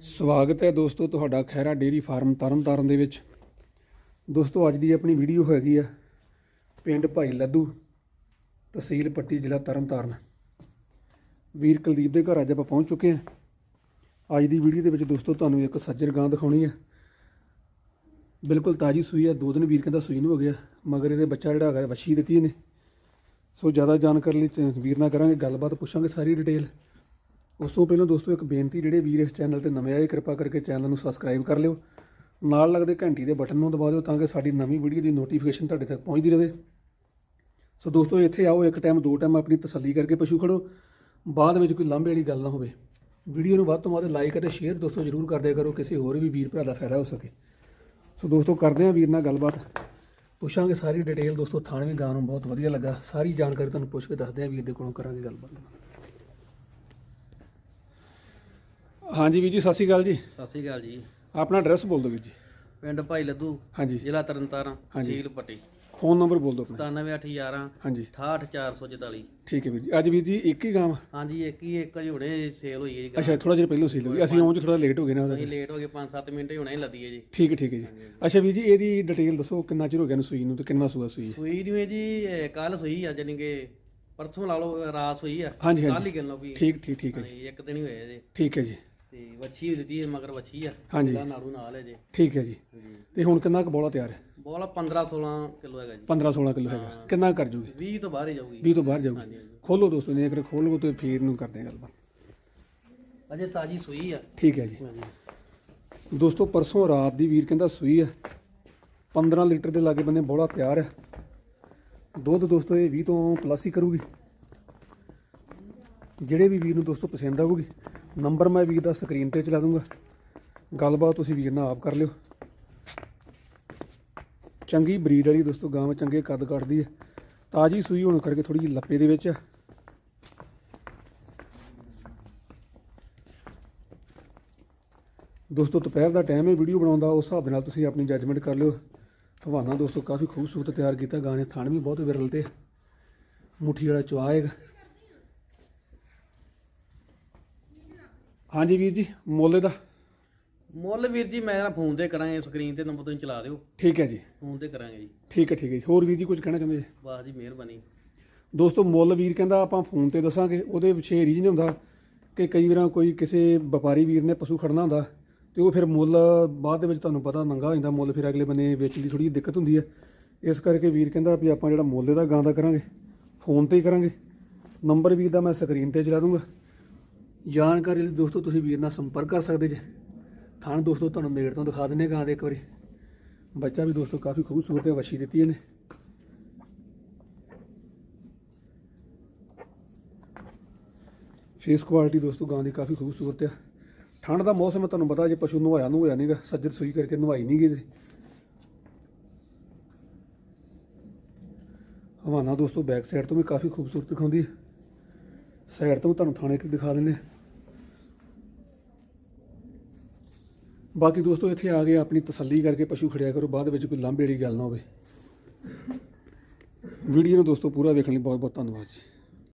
ਸਵਾਗਤ ਹੈ ਦੋਸਤੋ ਤੁਹਾਡਾ ਖੈਰਾ ਡੇਰੀ ਫਾਰਮ ਤਰਨਤਾਰਨ ਦੇ ਵਿੱਚ। ਦੋਸਤੋ ਅੱਜ ਦੀ ਆਪਣੀ ਵੀਡੀਓ ਹੈਗੀ ਆ ਪਿੰਡ ਭਾਈ ਲੱਦੂ, ਤਹਿਸੀਲ ਪੱਟੀ, ਜ਼ਿਲ੍ਹਾ ਤਰਨਤਾਰਨ। ਵੀਰ ਕੁਲਦੀਪ ਦੇ ਘਰ ਅੱਜ ਆਪਾਂ ਪਹੁੰਚ ਚੁੱਕੇ ਹਾਂ। ਅੱਜ ਦੀ ਵੀਡੀਓ ਦੇ ਵਿੱਚ ਦੋਸਤੋ ਤੁਹਾਨੂੰ ਇੱਕ ਸੱਜਰ ਗਾਂ ਦਿਖਾਉਣੀ ਹੈ ਬਿਲਕੁਲ ਤਾਜੀ ਸੂਈ ਹੈ ਦੋ ਦਿਨ ਵੀਰ ਕਹਿੰਦਾ ਸੂਈ ਨੂੰ ਹੋ ਗਿਆ, ਮਗਰ ਇਹਦੇ ਬੱਚਾ ਜਿਹੜਾ ਹੈਗਾ ਵੱਛੀ ਦਿੱਤੀ ਇਹਨੇ। ਸੋ ਜ਼ਿਆਦਾ ਜਾਣਕਾਰੀ ਲਈ ਵੀਰ ਨਾਲ ਕਰਾਂਗੇ, ਗੱਲਬਾਤ ਪੁੱਛਾਂਗੇ ਸਾਰੀ ਡਿਟੇਲ ਉਸ ਤੋਂ ਪਹਿਲਾਂ ਦੋਸਤੋ, ਇੱਕ ਬੇਨਤੀ ਜਿਹੜੇ ਵੀਰ ਇਸ ਚੈਨਲ ਤੇ ਨਵੇਂ ਆਏ, ਕਿਰਪਾ ਕਰਕੇ ਚੈਨਲ ਨੂੰ ਸਬਸਕ੍ਰਾਈਬ ਕਰ ਲਿਓ। ਨਾਲ ਲੱਗਦੇ ਘੰਟੀ ਦੇ ਬਟਨ ਨੂੰ ਦਬਾ ਦਿਓ ਤਾਂ ਕਿ ਸਾਡੀ ਨਵੀਂ ਵੀਡੀਓ ਦੀ ਨੋਟੀਫਿਕੇਸ਼ਨ ਤੁਹਾਡੇ ਤੱਕ ਪਹੁੰਚਦੀ ਰਹੇ। ਸੋ ਦੋਸਤੋ, ਇੱਥੇ ਆਓ, ਇੱਕ ਟਾਈਮ ਦੋ ਟਾਈਮ ਆਪਣੀ ਤਸੱਲੀ ਕਰਕੇ ਪਸ਼ੂ ਖੜੋ। ਬਾਅਦ ਵਿੱਚ ਕੋਈ ਲਾਂਭੇ ਵਾਲੀ ਗੱਲ ਨਾ ਹੋਵੇ। ਵੀਡੀਓ ਨੂੰ ਵੱਧ ਤੋਂ ਵੱਧ ਲਾਈਕ ਅਤੇ ਸ਼ੇਅਰ ਦੋਸਤੋ ਜ਼ਰੂਰ ਕਰਦੇ ਕਰੋ, ਕਿਸੇ ਹੋਰ ਵੀ ਵੀਰ ਭਰਾ ਦਾ ਫਾਇਦਾ ਹੋ ਸਕੇ। ਸੋ ਦੋਸਤੋ, ਕਰਦੇ ਹਾਂ ਵੀਰ ਨਾਲ ਗੱਲਬਾਤ। ਪੁੱਛਾਂਗੇ ਸਾਰੀ ਡਿਟੇਲ ਦੋਸਤੋ ਥਾਣਵੀਂ ਗਾਂ ਨੂੰ ਬਹੁਤ ਵਧੀਆ ਲੱਗਾ। ਸਾਰੀ ਜਾਣਕਾਰੀ ਤੁਹਾਨੂੰ ਪੁੱਛ ਕੇ ਦੱਸਦੇ ਹਾਂ, ਵੀਰ ਦੇ ਕੋਲੋਂ ਕਰਾਂਗੇ ਗੱਲਬਾਤ। ਹਾਂਜੀ ਵੀਰ ਜੀ ਸਤਿ ਸ਼੍ਰੀ ਅਕਾਲ ਜੀ। ਸਤਿ ਸ਼੍ਰੀ ਅਕਾਲ ਜੀ। ਆਪਣਾ ਐਡਰੈਸ ਬੋਲ ਦਿਓ ਵੀਰ ਜੀ। ਪਿੰਡ ਭਾਈ ਲੱਦੂ ਹਾਂਜੀ। ਜ਼ਿਲ੍ਹਾ ਤਰਨਤਾਰਨ ਹਾਂਜੀ। ਤਹਿਸੀਲ ਪੱਟੀ। ਫੋਨ ਨੰਬਰ ਬੋਲ ਦਿਓ ਆਪਣਾ। 97811 ਹਾਂਜੀ। 68444 ਠੀਕ ਹੈ ਵੀਰ ਜੀ। ਅੱਜ ਵੀਰ ਜੀ ਇੱਕ ਹੀ ਗਾਂ ਹਾਂਜੀ ਇੱਕ ਹੀ ਇੱਕ ਜੀ ਹੁਣੇ ਸੇਲ ਹੋਈ ਹੈ ਜੀ ਅੱਛਾ ਥੋੜਾ ਜਿਹਾ ਪਹਿਲਾਂ ਸੀ ਲੋਗੀ ਅਸੀਂ ਆਉਂ ਚ ਥੋੜਾ ਲੇਟ ਹੋ ਗਏ ਨਾ ਉਹਦਾ। ਅਸੀਂ ਲੇਟ ਹੋ ਗਏ 5-7 ਮਿੰਟ ਹੀ ਹੁਣੇ ਹੀ ਲੱਦੀ ਹੈ ਜੀ। ਠੀਕ ਹੈ ਠੀਕ ਹੈ ਜੀ। ਅੱਛਾ ਵੀਰ ਜੀ ਇਹਦੀ ਡਿਟੇਲ ਦੱਸੋ ਕਿੰਨਾ ਚਿਰ ਹੋ ਗਿਆ ਨੂੰ ਸੂਈ ਨੂੰ ਤੇ ਕਿੰਨਾ ਸੂਆ ਸੂਈ ਹੈ? ਸੂਈ ਜਿਵੇਂ ਜੀ ਕੱਲ ਸੂਈ ਆ ਜਾਨੀ ਕਿ ਪਰਸੋਂ ਲਾ ਲਓ ਰਾਤ ਸੂਈ ਆ। ਹਾਂਜੀ ਕੱਲ ਹਾਂਜੀ ਹੀ ਕਿੰਨਾ ਵੀ। ਠੀਕ ਠੀਕ ਠੀਕ ਹੈ ਜੀ। ਹਾਂਜੀ ਇੱਕ ਦਿਨ ਹੀ ਹੋਇਆ ਜੀ। ਠੀਕ ਹੈ ਜੀ। ਵੱਛੀ ਦਿੱਤੀ ਹੈ ਮਗਰ ਵੱਛੀ ਆ। ਹਾਂਜੀ। ਇਹਦਾ ਨਾੜੂ ਨਾਲ ਹੈ ਜੀ। ਠੀਕ ਹੈ ਜੀ। ਤੇ ਹੁਣ ਕਿੰਨਾ ਕੁ ਬੋਲਾ ਤਿਆਰ ਹੈ? ਬੋਲਾ 15-16 ਕਿਲੋ ਹੈਗਾ ਜੀ। 15 16 ਕਿਲੋ ਹੈਗਾ। ਕਿੰਨਾ ਕਰ ਜੂਗੀ? 20 ਤੋਂ ਬਾਹਰ ਹੀ ਜਾਊਗੀ। 20 ਤੋਂ ਬਾਹਰ ਜਾਊਗੀ। ਹਾਂਜੀ ਖੋਲੋ ਦੋਸਤੋ ਨੇ ਅਗਰ ਖੋਲੋ ਤੇ ਫੇਰ ਨੂੰ ਕਰਦੇ ਹਾਂ ਗੱਲਬਾਤ। ਅਜੇ ਤਾਜੀ ਸੂਈ ਆ। ਠੀਕ ਹੈ ਜੀ। ਹਾਂਜੀ। ਦੋਸਤੋ ਪਰਸੋਂ ਰਾਤ ਦੀ ਵੀਰ ਕਹਿੰਦਾ ਸੂਈ ਹੈ 15 ਲੀਟਰ ਦੇ ਲਾਗੇ ਬੰਨੇ ਬੋਲਾ ਤਿਆਰ ਹੈ ਦੁੱਧ ਦੋਸਤੋ ਇਹ 20 ਤੋਂ ਪਲੱਸ ਹੀ ਕਰੂਗੀ। ਜਿਹੜੇ ਵੀ ਵੀਰ ਨੂੰ ਦੋਸਤੋ ਪਸੰਦ ਆਊਗੀ ਨੰਬਰ ਮੈਂ ਵੀਰ ਦਾ ਸਕਰੀਨ ਤੇ ਚਲਾ ਦੂੰਗਾ। ਗੱਲਬਾਤ ਤੁਸੀਂ ਵੀਰ ਨਾਲ ਆਪ ਕਰ ਲਿਓ। ਚੰਗੀ ਬਰੀਡ ਵਾਲੀ ਦੋਸਤੋ, ਗਾਂ ਚੰਗੇ ਕੱਦ ਕੱਢਦੀ ਹੈ ਤਾਜੀ ਸੂਈ ਹੋਣ ਕਰਕੇ ਥੋੜੀ ਜਿਹੀ ਲੱਪੇ ਦੇ ਵਿੱਚ ਹੈ ਦੋਸਤੋ, ਦੁਪਹਿਰ ਦਾ ਟਾਈਮ ਹੈ ਵੀਡੀਓ ਬਣਾਉਂਦਾ ਉਸ ਹਿਸਾਬ ਨਾਲ ਤੁਸੀਂ ਆਪਣੀ ਜੱਜਮੈਂਟ ਕਰ ਲਿਓ। ਹਵਾਨਾ ਦੋਸਤੋ, ਕਾਫੀ ਖੂਬਸੂਰਤ ਤਿਆਰ ਕੀਤਾ ਗਾਣੇ ਥਾਣ ਵੀ ਬਹੁਤ ਵਿਰਲ ਤੇ ਮੁੱਠੀ ਵਾਲਾ ਚਵਾਏਗਾ ਹਾਂਜੀ ਵੀਰ ਜੀ ਮੁੱਲ ਦਾ ਮੁੱਲ ਵੀਰ ਜੀ ਮੈਂ ਨਾ ਫੋਨ ਤੇ ਕਰਾਂਗੇ ਸਕਰੀਨ ਤੇ ਨੰਬਰ ਤੁਸੀਂ ਚਲਾ ਦਿਓ। ਠੀਕ ਹੈ ਜੀ। ਫੋਨ ਤੇ ਕਰਾਂਗੇ ਜੀ। ਠੀਕ ਹੈ ਠੀਕ ਹੈ ਜੀ। ਹੋਰ ਵੀਰ ਜੀ ਕੁਝ ਕਹਿਣਾ ਚਾਹੁੰਦੇ ਜੀ? ਵਾਹ ਜੀ ਮਿਹਰਬਾਨੀ। ਦੋਸਤੋ ਮੁੱਲ ਵੀਰ ਕਹਿੰਦਾ ਆਪਾਂ ਫੋਨ ਤੇ ਦੱਸਾਂਗੇ ਉਹਦੇ ਪਿੱਛੇ ਰੀਜਨ ਹੁੰਦਾ ਕਿ ਕਈ ਵਾਰਾਂ ਕੋਈ ਕਿਸੇ ਵਪਾਰੀ ਵੀਰ ਨੇ ਪਸ਼ੂ ਖੜਨਾ ਹੁੰਦਾ ਤੇ ਉਹ ਫਿਰ ਮੁੱਲ ਬਾਅਦ ਦੇ ਵਿੱਚ ਤੁਹਾਨੂੰ ਪਤਾ ਨੰਗਾ ਹੋ ਜਾਂਦਾ ਮੁੱਲ ਫਿਰ ਅਗਲੇ ਬੰਨੇ ਵੇਚਣ ਦੀ ਥੋੜੀ ਦਿੱਕਤ ਹੁੰਦੀ ਹੈ। ਇਸ ਕਰਕੇ ਵੀਰ ਕਹਿੰਦਾ ਵੀ ਆਪਾਂ ਜਿਹੜਾ ਮੁੱਲ ਇਹਦਾ ਗਾਂ ਦਾ ਕਰਾਂਗੇ ਫੋਨ ਤੇ ਹੀ ਕਰਾਂਗੇ। ਨੰਬਰ ਵੀਰ ਦਾ ਮੈਂ ਸਕਰੀਨ ਤੇ ਚਲਾ ਦੂੰਗਾ। ਜਾਣਕਾਰੀ ਲਈ ਦੋਸਤੋ ਤੁਸੀਂ ਵੀਰ ਨਾਲ ਸੰਪਰਕ ਕਰ ਸਕਦੇ ਜੇ। ਥਾਣ ਦੋਸਤੋ ਤੁਹਾਨੂੰ ਨੇੜ ਤੋਂ ਦਿਖਾ ਦਿੰਨੇ ਗਾਂ ਦੇ ਇੱਕ ਵਾਰੀ। ਬੱਚਾ ਵੀ ਦੋਸਤੋ ਕਾਫੀ ਖੂਬਸੂਰਤ ਹੈ, ਵਛੀ ਦਿੱਤੀ ਇਹਨੇ। ਫੇਸ ਕੁਆਲਿਟੀ ਦੋਸਤੋ ਗਾਂ ਦੀ ਕਾਫੀ ਖੂਬਸੂਰਤ ਆ ਠੰਡ ਦਾ ਮੌਸਮ ਹੈ, ਤੁਹਾਨੂੰ ਪਤਾ ਜੇ ਪਸ਼ੂ ਨਵਾਇਆ ਨੂੰ ਹੋਇਆ ਨਹੀਂਗਾ ਸੱਜਰ ਸੂਈ ਕਰਕੇ ਨਵਾਈ ਨਹੀਂ ਗਏ ਹਵਾਨਾ ਦੋਸਤੋ ਬੈਕ ਸਾਈਡ ਤੋਂ ਵੀ ਕਾਫੀ ਖੂਬਸੂਰਤ ਦਿਖਾਉਂਦੀ ਹੈ। ਸਾਈਡ ਤੋਂ ਤੁਹਾਨੂੰ ਥਾਣੇ ਕਿ ਦਿਖਾ ਦਿੰਦੇ ਬਾਕੀ ਦੋਸਤੋ, ਇੱਥੇ ਆ ਕੇ ਆਪਣੀ ਤਸੱਲੀ ਕਰਕੇ ਪਸ਼ੂ ਖੜਿਆ ਕਰੋ, ਬਾਅਦ ਵਿੱਚ ਕੋਈ ਲਾਂਭੇ ਵਾਲੀ ਗੱਲ ਨਾ ਹੋਵੇ। ਵੀਡੀਓ ਨੂੰ ਦੋਸਤੋ ਪੂਰਾ ਵੇਖਣ ਲਈ ਬਹੁਤ ਬਹੁਤ ਧੰਨਵਾਦ ਜੀ।